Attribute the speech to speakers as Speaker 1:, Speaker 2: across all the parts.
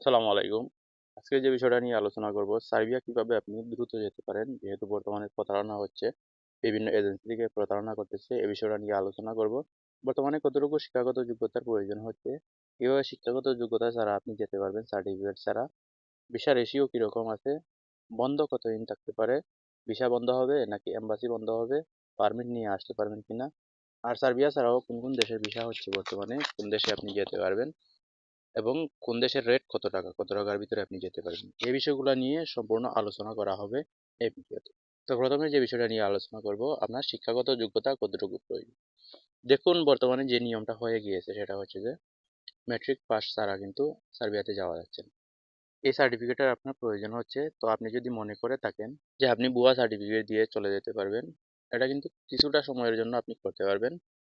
Speaker 1: আসসালামু আলাইকুম। আজকে যে বিষয়টা নিয়ে আলোচনা করব, সার্বিয়া কীভাবে আপনি দ্রুত যেতে পারেন, যেহেতু বর্তমানে প্রতারণা হচ্ছে, বিভিন্ন এজেন্সি থেকে প্রতারণা করতেছে এই বিষয়টা নিয়ে আলোচনা করব। বর্তমানে কতটুকু শিক্ষাগত যোগ্যতার প্রয়োজন হচ্ছে, কীভাবে শিক্ষাগত যোগ্যতা ছাড়া আপনি যেতে পারবেন সার্টিফিকেট ছাড়া ভিসা রেশিও কীরকম আছে, বন্ধ কতদিন থাকতে পারে ভিসা বন্ধ হবে নাকি এম্বাসি বন্ধ হবে পারমিট নিয়ে আসতে পারবেন কিনা, আর সার্বিয়া ছাড়াও কোন কোন দেশের ভিসা হচ্ছে বর্তমানে, কোন দেশে আপনি যেতে পারবেন এবং কোন দেশের রেট কত টাকা? কত টাকার ভিতরে আপনি যেতে পারবেন? এই বিষয়গুলো নিয়ে সম্পূর্ণ আলোচনা করা হবে এই ভিডিওতে তো। প্রথমে যে বিষয়টা নিয়ে আলোচনা করব, আপনার শিক্ষাগত যোগ্যতা কতটুকু প্রয়োজন? দেখুন, বর্তমানে যে নিয়মটা হয়ে গিয়েছে সেটা হচ্ছে যে ম্যাট্রিক পাস ছাড়া কিন্তু সার্বিয়াতে যাওয়া যাচ্ছে না। এই সার্টিফিকেটের আপনার প্রয়োজন হচ্ছে, তো আপনি যদি মনে করে থাকেন যে আপনি ভুয়া সার্টিফিকেট দিয়ে চলে যেতে পারবেন, এটা কিন্তু কিছুটা সময়ের জন্য আপনি করতে পারবেন।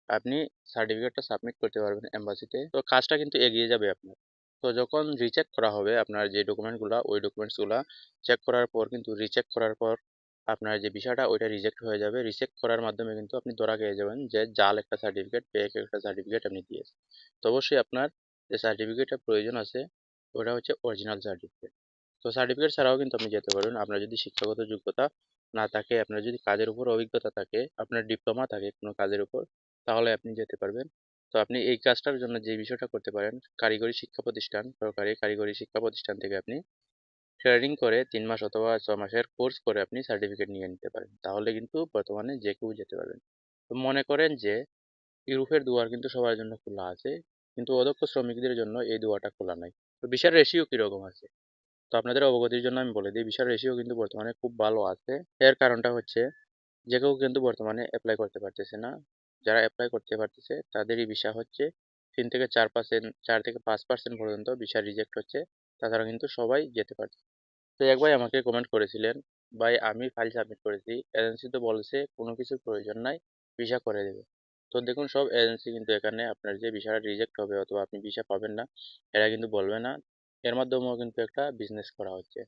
Speaker 1: আপনি সার্টিফিকেটটা সাবমিট করতে পারবেন এম্বাসিতে তো। কাজটা কিন্তু এগিয়ে যাবে আপনার। তো যখন রিচেক করা হবে, আপনার যে ডকুমেন্টগুলো ওই ডকুমেন্টসগুলো চেক করার পর কিন্তু রিচেক করার পর আপনার যে বিষয়টা, ওইটা রিজেক্ট হয়ে যাবে। রিজেক্ট করার মাধ্যমে কিন্তু আপনি ধরা খেয়ে যাবেন যে জাল একটা সার্টিফিকেট ফেক একটা সার্টিফিকেট আপনি দিয়েছেন। তো অবশ্যই আপনার যে সার্টিফিকেটের প্রয়োজন আছে, ওটা হচ্ছে অরিজিনাল সার্টিফিকেট তো সার্টিফিকেট ছাড়াও কিন্তু আপনি যেতে পারবেন আপনার যদি শিক্ষাগত যোগ্যতা না থাকে, আপনার যদি কাজের উপর অভিজ্ঞতা থাকে, আপনার ডিপ্লোমা থাকে কোনো কাজের উপর তাহলে আপনি যেতে পারবেন। তো আপনি এই কাজটার জন্য যে বিষয়টা করতে পারেন, কারিগরি শিক্ষা প্রতিষ্ঠান, সরকারি কারিগরি শিক্ষা প্রতিষ্ঠান থেকে আপনি ট্রেনিং করে তিন মাস অথবা ছ মাসের কোর্স করে আপনি সার্টিফিকেট নিয়ে নিতে পারেন। তাহলে কিন্তু বর্তমানে যে কেউ যেতে পারবেন। তো মনে করেন যে ইউরোপের দুয়ার কিন্তু সবার জন্য খোলা আছে, কিন্তু অদক্ষ শ্রমিকদের জন্য এই দুয়ারটা খোলা নাই। তো বিশাল রেশিও কীরকম আছে? তো আপনাদের অবগতির জন্য আমি বলে দিই, বিশাল রেশিও কিন্তু বর্তমানে খুব ভালো আছে। এর কারণটা হচ্ছে, যে কেউ কিন্তু বর্তমানে অ্যাপ্লাই করতে পারতেছে না। যারা অ্যাপ্লাই করতে পারতেছে, তাদেরই ভিসা হচ্ছে তিন থেকে চার পার্সেন্ট চার থেকে পাঁচ পার্সেন্ট পর্যন্ত ভিসা রিজেক্ট হচ্ছে। তাছাড়া কিন্তু সবাই যেতে পারছে। তো এক ভাই আমাকে কমেন্ট করেছিলেন, ভাই, আমি ফাইল সাবমিট করেছি এজেন্সি তো বলেছে কোনো কিছুর প্রয়োজন নাই ভিসা করে দেবে। তো দেখুন, সব এজেন্সি কিন্তু এখানে আপনার যে ভিসাটা রিজেক্ট হবে অথবা আপনি ভিসা পাবেন না, এরা কিন্তু বলবে না। এর মাধ্যমেও কিন্তু একটা বিজনেস করা হচ্ছে।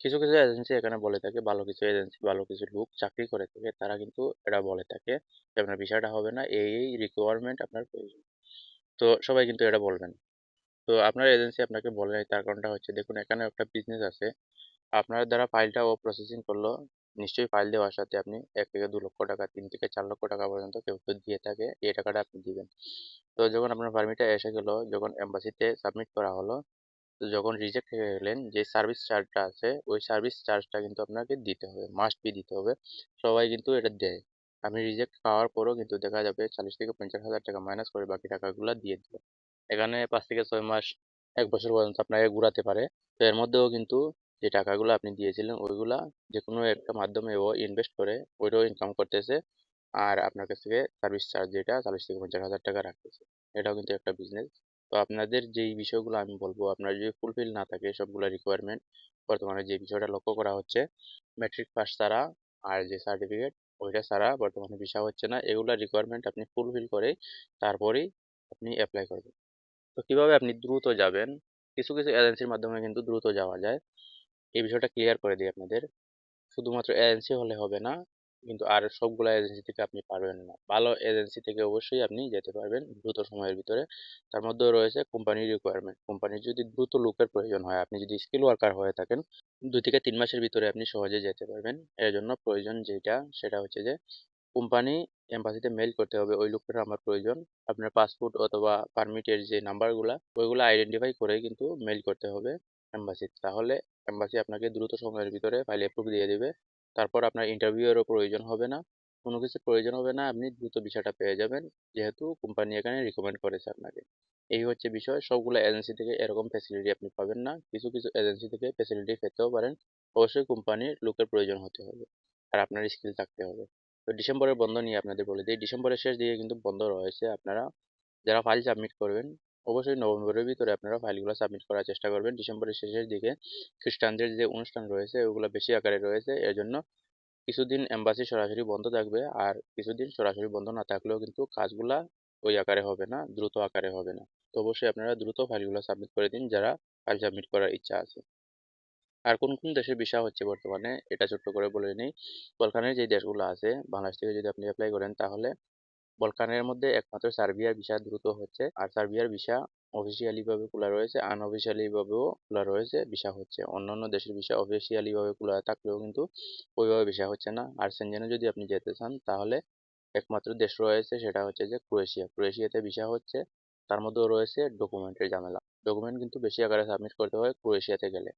Speaker 1: কিছু কিছু এজেন্সি এখানে বলে থাকে, ভালো কিছু এজেন্সি ভালো কিছু লোক চাকরি করে থাকে, তারা কিন্তু এটা বলে থাকে যে আপনার ভিসাটা হবে না, এই এই রিকোয়ারমেন্ট আপনার প্রয়োজন। তো সবাই কিন্তু এটা বলবেন তো আপনার এজেন্সি আপনাকে বলে নাই, তার কারণটা হচ্ছে দেখুন এখানে একটা বিজনেস আছে। আপনার দ্বারা ফাইলটা ও প্রসেসিং করল, নিশ্চয়ই ফাইল দেওয়ার সাথে আপনি এক থেকে দু লক্ষ টাকা, তিন থেকে চার লক্ষ টাকা পর্যন্ত কেউ কেউ দিয়ে থাকে, এই টাকাটা আপনি দিবেন। তো যখন আপনার পারমিটটা এসে গেলো, যখন এম্বাসিতে সাবমিট করা হলো তো যখন রিজেক্ট হয়ে গেলেন, যে সার্ভিস চার্জটা আছে, ওই সার্ভিস চার্জটা কিন্তু আপনাকে দিতে হবে মাস্ট বি দিতে হবে। সবাই কিন্তু এটা দেয়। আপনি রিজেক্ট পাওয়ার পরও কিন্তু দেখা যাবে চল্লিশ থেকে পঞ্চাশ হাজার টাকা মাইনাস করে বাকি টাকাগুলো দিয়ে দেবে এখানে পাঁচ থেকে ছয় মাস, এক বছর পর্যন্ত আপনাকে ঘুরাতে পারে। তো এর মধ্যেও কিন্তু যে টাকাগুলো আপনি দিয়েছিলেন, ওইগুলা যে কোনো একটা মাধ্যমে ও ইনভেস্ট করে, ওইটাও ইনকাম করতেছে। আর আপনার কাছ থেকে সার্ভিস চার্জ যেটা, চল্লিশ থেকে পঞ্চাশ হাজার টাকা রাখতেছে। এটাও কিন্তু একটা বিজনেস তো আপনাদের যেই বিষয়গুলো আমি বলব, আপনার যদি ফুলফিল না থাকে সবগুলো রিকোয়ারমেন্ট বর্তমানে যে বিষয়টা লক্ষ্য করা হচ্ছে ম্যাট্রিক পাস ছাড়া আর যে সার্টিফিকেট ওইটা ছাড়া বর্তমানে ভিসা হচ্ছে না, এগুলা রিকোয়ারমেন্ট আপনি ফুলফিল করে তারপরেই আপনি অ্যাপ্লাই করবেন। তো কীভাবে আপনি দ্রুত যাবেন? কিছু কিছু এজেন্সির মাধ্যমে কিন্তু দ্রুত যাওয়া যায়। এই বিষয়টা ক্লিয়ার করে দিই আপনাদের। শুধুমাত্র এজেন্সি হলে হবে না কিন্তু আর সবগুলো এজেন্সি থেকে আপনি পারবেন না। ভালো এজেন্সি থেকে অবশ্যই আপনি যেতে পারবেন দ্রুত সময়ের ভিতরে। তার মধ্যেও রয়েছে কোম্পানির রিকোয়ারমেন্ট কোম্পানির যদি দ্রুত লোকের প্রয়োজন হয়, আপনি যদি স্কিল ওয়ার্কার হয়ে থাকেন, দুই থেকে তিন মাসের ভিতরে আপনি সহজে যেতে পারবেন। এর জন্য প্রয়োজন যেটা সেটা হচ্ছে যে কোম্পানি এম্বাসিতে মেইল করতে হবে, ওই লোকটার আমার প্রয়োজন। আপনার পাসপোর্ট অথবা পারমিটের যে নাম্বারগুলা ওইগুলো আইডেন্টিফাই করে কিন্তু মেইল করতে হবে এম্বাসিতে তাহলে এম্বাসি আপনাকে দ্রুত সময়ের ভিতরে ফাইল অ্যাপ্রুভ দিয়ে দেবে। তারপর আপনার ইন্টারভিউয়েরও প্রয়োজন হবে না। কোনো কিছুর প্রয়োজন হবে না। আপনি দ্রুত বিষয়টা পেয়ে যাবেন। যেহেতু কোম্পানি এখানে রিকমেন্ড করেছে আপনাকে। এই হচ্ছে বিষয়। সবগুলো এজেন্সি থেকে এরকম ফ্যাসিলিটি আপনি পাবেন না। কিছু কিছু এজেন্সি থেকে ফ্যাসিলিটি পেতেও পারেন। অবশ্যই কোম্পানির লোকের প্রয়োজন হতে হবে। আর আপনার স্কিল থাকতে হবে। তো ডিসেম্বরের বন্ধ নিয়ে আপনাদের বলে দিই। ডিসেম্বরের শেষ দিকে কিন্তু বন্ধ রয়েছে। আপনারা যারা ফাইল সাবমিট করবেন অবশ্যই নভেম্বরের ভিতরে আপনারা ফাইলগুলো সাবমিট করার চেষ্টা করবেন। ডিসেম্বরের শেষের দিকে খ্রিস্টানদের যে অনুষ্ঠান রয়েছে, ওগুলো বেশি আকারে রয়েছে। এর জন্য কিছুদিন এম্বাসি সরাসরি বন্ধ থাকবে আর কিছুদিন সরাসরি বন্ধ না থাকলেও কিন্তু কাজগুলা ওই আকারে হবে না, দ্রুত আকারে হবে না। তো অবশ্যই আপনারা দ্রুত ফাইলগুলো সাবমিট করে দিন যারা ফাইল সাবমিট করার ইচ্ছা আছে। আর কোন কোন দেশের ভিসা হচ্ছে বর্তমানে, এটা ছোট্ট করে বলে নিই। বলকানের যে দেশগুলো আছে, বাংলাদেশ থেকে যদি আপনি অ্যাপ্লাই করেন, তাহলে বলকানের মধ্যে একমাত্র সার্বিয়ার ভিসা দ্রুত হচ্ছে। আর সার্বিয়ার ভিসা অফিসিয়ালি ভাবে খোলা রয়েছে আনঅফিসিয়ালি ভাবেও খোলা রয়েছে, ভিসা হচ্ছে। অন্যান্য দেশের ভিসা অফিসিয়ালি ভাবে খোলা থাকলেও কিন্তু ওইভাবে ভিসা হচ্ছে না। আর সেনজেনে যদি আপনি যেতে চান, তাহলে একমাত্র দেশ রয়েছে, সেটা হচ্ছে যে ক্রোয়েশিয়া। ক্রোয়েশিয়াতে ভিসা হচ্ছে, তার মধ্যেও রয়েছে ডকুমেন্টের ঝামেলা। ডকুমেন্ট কিন্তু বেশি আকারে সাবমিট করতে হয় ক্রোয়েশিয়াতে গেলে।